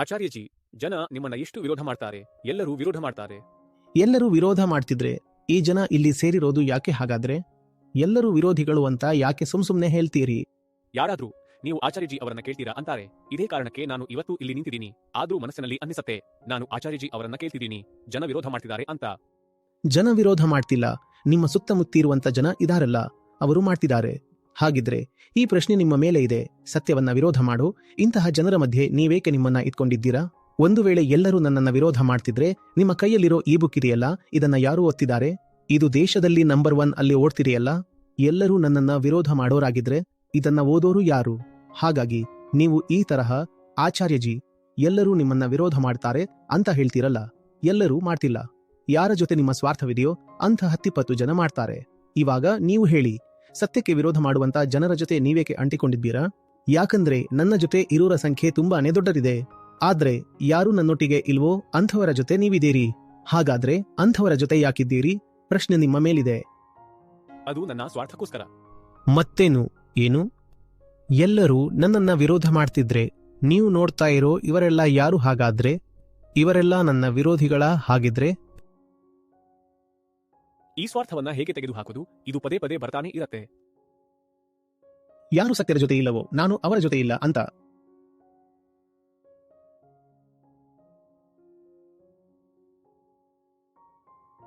ಆಚಾರ್ಯಜಿ ಜನ ನಿಮ್ಮನ್ನ ಎಷ್ಟು ವಿರೋಧ ಮಾಡ್ತಾರೆ? ಎಲ್ಲರೂ ವಿರೋಧ ಮಾಡ್ತಾರೆ. ಎಲ್ಲರೂ ವಿರೋಧ ಮಾಡ್ತಿದ್ರೆ ಈ ಜನ ಇಲ್ಲಿ ಸೇರಿರೋದು ಯಾಕೆ ಹಾಗಾದ್ರೆ? ಎಲ್ಲರೂ ವಿರೋಧಿಗಳು ಅಂತ ಯಾಕೆ ಸುಮ್ ಸುಮ್ನೆ ಹೇಳ್ತೀರಿ? ಯಾರಾದ್ರೂ ನೀವು ಆಚಾರ್ಯಜಿ ಅವರನ್ನ ಕೇಳ್ತೀರಾ ಅಂತಾರೆ. ಇದೇ ಕಾರಣಕ್ಕೆ ನಾನು ಇವತ್ತು ಇಲ್ಲಿ ನಿಂತಿದ್ದೀನಿ. ಆದ್ರೂ ಮನಸ್ಸಿನಲ್ಲಿ ಅನ್ನಿಸತ್ತೆ ನಾನು ಆಚಾರ್ಯಜಿ ಅವರನ್ನ ಕೇಳ್ತಿದ್ದೀನಿ. ಜನ ವಿರೋಧ ಮಾಡ್ತಿದ್ದಾರೆ ಅಂತ. ಜನ ವಿರೋಧ ಮಾಡ್ತಿಲ್ಲ. ನಿಮ್ಮ ಸುತ್ತಮುತ್ತ ಇರುವಂತ ಜನ ಇದಾರಲ್ಲ ಅವರು ಮಾಡ್ತಿದ್ದಾರೆ. ಹಾಗಿದ್ರೆ ಈ ಪ್ರಶ್ನೆ ನಿಮ್ಮ ಮೇಲೆ ಇದೆ. ಸತ್ಯವನ್ನ ವಿರೋಧ ಮಾಡು. ಇಂತಹ ಜನರ ಮಧ್ಯೆ ನೀವೇಕೆ ನಿಮ್ಮನ್ನ ಇಟ್ಕೊಂಡಿದ್ದೀರಾ? ಒಂದು ವೇಳೆ ಎಲ್ಲರೂ ನನ್ನನ್ನ ವಿರೋಧ ಮಾಡ್ತಿದ್ರೆ ನಿಮ್ಮ ಕೈಯಲ್ಲಿರೋ ಈ ಬುಕ್ ಇದೆಯಲ್ಲ? ಇದನ್ನ ಯಾರು ಓದ್ತಿದ್ದಾರೆ? ಇದು ದೇಶದಲ್ಲಿ ನಂಬರ್ ಒನ್ ಅಲ್ಲಿ ಓಡ್ತಿದೆಯಲ್ಲ? ಎಲ್ಲರೂ ನನ್ನನ್ನ ವಿರೋಧ ಮಾಡೋರಾಗಿದ್ರೆ ಇದನ್ನ ಓದೋರು ಯಾರು? ಹಾಗಾಗಿ ನೀವು ಈ ತರಹ, ಆಚಾರ್ಯಜಿ, ಎಲ್ಲರೂ ನಿಮ್ಮನ್ನ ವಿರೋಧ ಮಾಡ್ತಾರೆ ಅಂತ ಹೇಳ್ತೀರಲ್ಲ? ಎಲ್ಲರೂ ಮಾಡ್ತಿಲ್ಲ. ಯಾರ ಜೊತೆ ನಿಮ್ಮ ಸ್ವಾರ್ಥವಿದೆಯೋ ಅಂಥ ಹತ್ತಿಪ್ಪತ್ತು ಜನ ಮಾಡ್ತಾರೆ. ಇವಾಗ ನೀವು ಹೇಳಿ ಸತ್ಯಕ್ಕೆ ವಿರೋಧ ಮಾಡುವಂತ ಜನರ ಜೊತೆ ನೀವೇಕೆ ಅಂಟಿಕೊಂಡಿದ್ದೀರಾ? ಯಾಕಂದ್ರೆ ನನ್ನ ಜೊತೆ ಇರೋರ ಸಂಖ್ಯೆ ತುಂಬಾನೇ ದೊಡ್ಡದಿದೆ. ಆದ್ರೆ ಯಾರು ನನ್ನೊಟ್ಟಿಗೆ ಇಲ್ವೋ ಅಂಥವರ ಜೊತೆ ನೀವಿದ್ದೀರಿ. ಹಾಗಾದ್ರೆ ಅಂಥವರ ಜೊತೆ ಯಾಕಿದ್ದೀರಿ? ಪ್ರಶ್ನೆ ನಿಮ್ಮ ಮೇಲಿದೆ. ಅದು ನನ್ನ ಸ್ವಾರ್ಥಕ್ಕೋಸ್ಕರ. ಮತ್ತೇನು? ಏನು? ಎಲ್ಲರೂ ನನ್ನನ್ನ ವಿರೋಧ ಮಾಡ್ತಿದ್ರೆ ನೀವು ನೋಡ್ತಾ ಇರೋ ಇವರೆಲ್ಲ ಯಾರು ಹಾಗಾದ್ರೆ? ಇವರೆಲ್ಲ ನನ್ನ ವಿರೋಧಿಗಳ ಹಾಗಿದ್ರೆ? ಈ ಸ್ವಾರ್ಥವನ್ನ ಹೇಗೆ ತೆಗೆದುಹಾಕುದು? ಇದು ಪದೇ ಪದೇ ಬರ್ತಾನೆ ಇರತ್ತೆ. ಯಾರು ಸತ್ಯರ ಜೊತೆ ಇಲ್ಲವೋ ನಾನು ಅವರ ಜೊತೆ ಇಲ್ಲ ಅಂತ